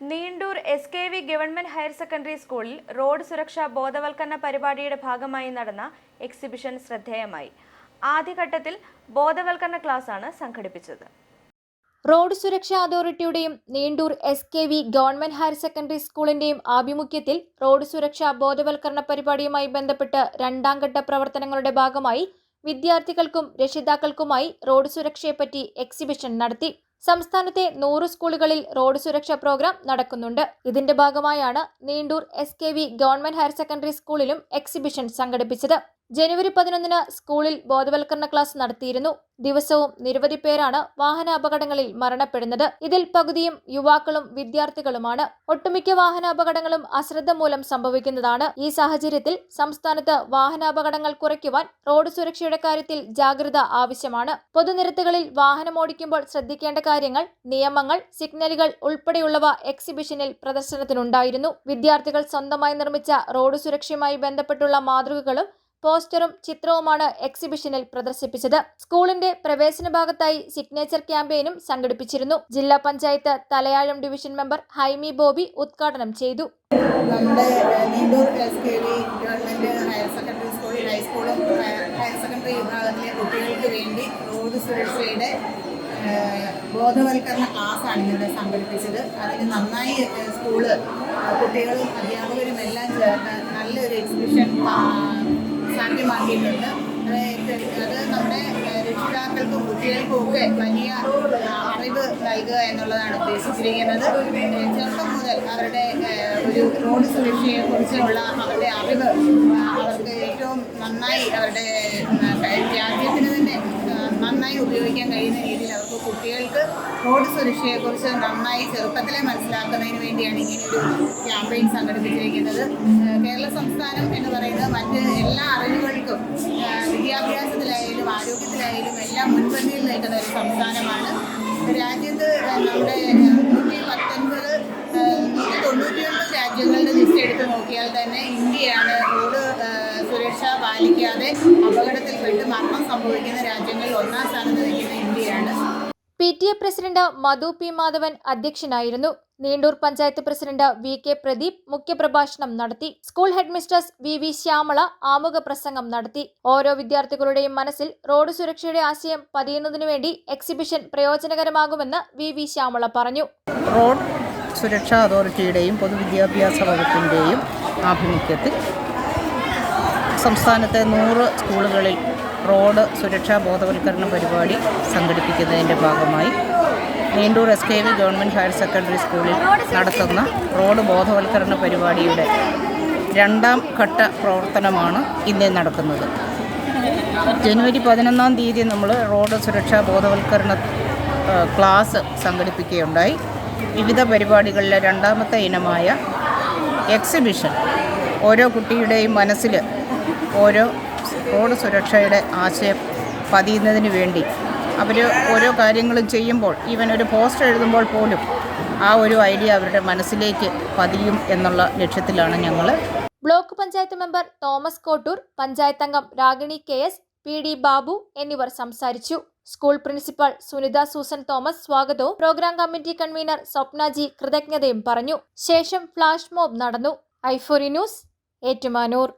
Neendoor S K V government higher secondary സ്കൂളിൽ road സുരക്ഷാ ബോധവൽക്കരണ പരിപാടിയുടെ ഭാഗമായി നടന്ന എക്സിബിഷൻ ശ്രദ്ധേയമായി. ആദ്യഘട്ടത്തിൽ ബോധവൽക്കരണ ക്ലാസ്സാണ് സംഘടിപ്പിച്ചത്. റോഡ് സുരക്ഷാ അതോറിറ്റിയുടെയും Neendoor S K V government higher secondary സ്കൂളിന്റെയും ആഭിമുഖ്യത്തിൽ റോഡ് സുരക്ഷാ ബോധവൽക്കരണ പരിപാടിയുമായി ബന്ധപ്പെട്ട് രണ്ടാം ഘട്ട പ്രവർത്തനങ്ങളുടെ ഭാഗമായി വിദ്യാർത്ഥികൾക്കും രക്ഷിതാക്കൾക്കുമായി റോഡ് സുരക്ഷയെപ്പറ്റി എക്സിബിഷൻ നടത്തി. സംസ്ഥാനത്തെ നൂറ് സ്കൂളുകളിൽ റോഡ് സുരക്ഷാ പ്രോഗ്രാം നടക്കുന്നുണ്ട്. ഇതിന്റെ ഭാഗമായാണ് Neendoor S government higher secondary സ്കൂളിലും എക്സിബിഷൻ സംഘടിപ്പിച്ചത്. ജനുവരി പതിനൊന്നിന് സ്കൂളിൽ ബോധവൽക്കരണ ക്ലാസ് നടത്തിയിരുന്നു. ദിവസവും നിരവധി പേരാണ് വാഹനാപകടങ്ങളിൽ മരണപ്പെടുന്നത്. ഇതിൽ പകുതിയും യുവാക്കളും വിദ്യാർത്ഥികളുമാണ്. ഒട്ടുമിക്ക വാഹനാപകടങ്ങളും അശ്രദ്ധ മൂലം സംഭവിക്കുന്നതാണ്. ഈ സാഹചര്യത്തിൽ സംസ്ഥാനത്ത് വാഹനാപകടങ്ങൾ കുറയ്ക്കുവാൻ റോഡ് സുരക്ഷയുടെ കാര്യത്തിൽ ജാഗ്രത ആവശ്യമാണ്. പൊതുനിരത്തുകളിൽ വാഹനമോടിക്കുമ്പോൾ ശ്രദ്ധിക്കേണ്ട കാര്യങ്ങൾ നിയമങ്ങൾ സിഗ്നലുകൾ ഉൾപ്പെടെയുള്ളവ എക്സിബിഷനിൽ പ്രദർശനത്തിനുണ്ടായിരുന്നു. വിദ്യാർത്ഥികൾ സ്വന്തമായി നിർമ്മിച്ച റോഡ് സുരക്ഷയുമായി ബന്ധപ്പെട്ടുള്ള മാതൃകകളും പോസ്റ്ററും ചിത്രവുമാണ് എക്സിബിഷനിൽ പ്രദർശിപ്പിച്ചത്. സ്കൂളിന്റെ പ്രവേശന ഭാഗത്തായി സിഗ്നേച്ചർ ക്യാമ്പയിനും സംഘടിപ്പിച്ചിരുന്നു. ജില്ലാ പഞ്ചായത്ത് തലയാഴം ഡിവിഷൻ മെമ്പർ ഹൈമി ബോബി ഉദ്ഘാടനം ചെയ്തു. നമ്മുടെ Neendoor S K higher secondary higher secondary വിഭാഗത്തിലെ കുട്ടികൾക്ക് വേണ്ടി ബോധവൽക്കരണ ക്ലാസ്സാണ് ഇവിടെ സംഘടിപ്പിച്ചത്. അതിന് നന്നായി സ്കൂൾ കുട്ടികളും അധ്യാപകരും എല്ലാം ചേർന്ന് നല്ലൊരു എക്സിബിഷൻ സാധ്യമാക്കിയിട്ടുണ്ട് അത് നമ്മുടെ രക്ഷിതാക്കൾക്കും കുട്ടികൾക്കും ഒക്കെ വലിയ അറിവ് നൽകുക എന്നുള്ളതാണ് ഉദ്ദേശിച്ചിരിക്കുന്നത്. ചെറുപ്പം മുതൽ അവരുടെ ഒരു റോഡ് സുരക്ഷയെ കുറിച്ചുള്ള അവരുടെ അറിവ് അവർക്ക് ഏറ്റവും നന്നായി അവരുടെ രാജ്യത്തിന് തന്നെ നന്നായി ഉപയോഗിക്കാൻ കഴിയുന്ന രീതിയിൽ അവർക്ക് കുട്ടികൾക്ക് റോഡ് സുരക്ഷയെക്കുറിച്ച് നന്നായി ചെറുപ്പത്തിലെ മനസ്സിലാക്കുന്നതിന് വേണ്ടിയാണ് ഇങ്ങനെയൊരു ക്യാമ്പയിൻ സംഘടിപ്പിച്ചിരിക്കുന്നത്. കേരള സംസ്ഥാനം എന്ന് പറയുന്നത് മറ്റ് എല്ലാ വിദ്യാഭ്യാസത്തിലായാലും ആരോഗ്യത്തിലായാലും എല്ലാം മുൻപന്തിയിൽ നിൽക്കുന്ന ഒരു സംസ്ഥാനമാണ്. രാജ്യത്ത് നമ്മുടെ നൂറ്റി പത്തൊൻപത് നൂറ്റി തൊണ്ണൂറ്റിയൊമ്പത് രാജ്യങ്ങളുടെ ലിസ്റ്റ് നോക്കിയാൽ തന്നെ ഇന്ത്യയാണ് റോഡ് സുരക്ഷ പാലിക്കാതെ അപകടത്തിൽപ്പെട്ട് മരണം സംഭവിക്കുന്ന രാജ്യങ്ങളിൽ ഒന്നാം സ്ഥാനത്ത് നിൽക്കുന്ന ഇന്ത്യയാണ്. P T A president Madhu P Madhavan അധ്യക്ഷനായിരുന്നു. Neendoor panchayat president V K Pradeep മുഖ്യപ്രഭാഷണം നടത്തി. School head mistress V V Shyamala ആമുഖ പ്രസംഗം നടത്തി. ഓരോ വിദ്യാർത്ഥികളുടെയും മനസ്സിൽ റോഡ് സുരക്ഷയുടെ ആശയം പതിയുന്നതിനു വേണ്ടി എക്സിബിഷൻ പ്രയോജനകരമാകുമെന്ന് വി വി ശ്യാമള പറഞ്ഞു. റോഡ് സുരക്ഷാ അതോറിറ്റിയുടെയും പൊതുവിദ്യാഭ്യാസ വകുപ്പിന്റെയും ആഭിമുഖ്യത്തിൽ സംസ്ഥാനത്തെ നൂറ് സ്കൂളുകളിൽ റോഡ് സുരക്ഷാ ബോധവൽക്കരണ പരിപാടി സംഘടിപ്പിക്കുന്നതിന്റെ ഭാഗമായി Neendoor S K V government higher secondary സ്കൂളിൽ നടത്തുന്ന റോഡ് ബോധവൽക്കരണ പരിപാടിയുടെ രണ്ടാം ഘട്ട പ്രവർത്തനമാണ് ഇന്ന് നടക്കുന്നത്. ജനുവരി പതിനൊന്നാം തീയതി നമ്മൾ റോഡ് സുരക്ഷാ ബോധവൽക്കരണ ക്ലാസ് സംഘടിപ്പിക്കുകയുണ്ടായി. വിവിധ പരിപാടികളിലെ രണ്ടാമത്തെ ഇനമായ എക്സിബിഷൻ ഓരോ കുട്ടിയുടെയും മനസ്സിൽ ഓരോ റോഡ് സുരക്ഷയുടെ ആശയം പതിയുന്നതിന് വേണ്ടി. അവർ ഓരോ കാര്യങ്ങളും ചെയ്യുമ്പോൾ ഈവൻ ഒരു പോസ്റ്റർ എഴുതുമ്പോൾ പോലും ആ ഒരു ഐഡിയ അവരുടെ മനസ്സിലേക്ക് പതിയും എന്നുള്ള ലക്ഷ്യത്തിലാണ് ഞങ്ങൾ block panchayat member Thomas Kottoor panchayat അംഗം Ragini K S P D Babu എന്നിവർ സംസാരിച്ചു. School principal Sunitha Susan Thomas സ്വാഗതവും programme committee convener Swapna G കൃതജ്ഞതയും പറഞ്ഞു. ശേഷം ഫ്ലാഷ് മോബ് നടന്നു. ഐഫോറി ന്യൂസ് ഏറ്റുമാനൂർ.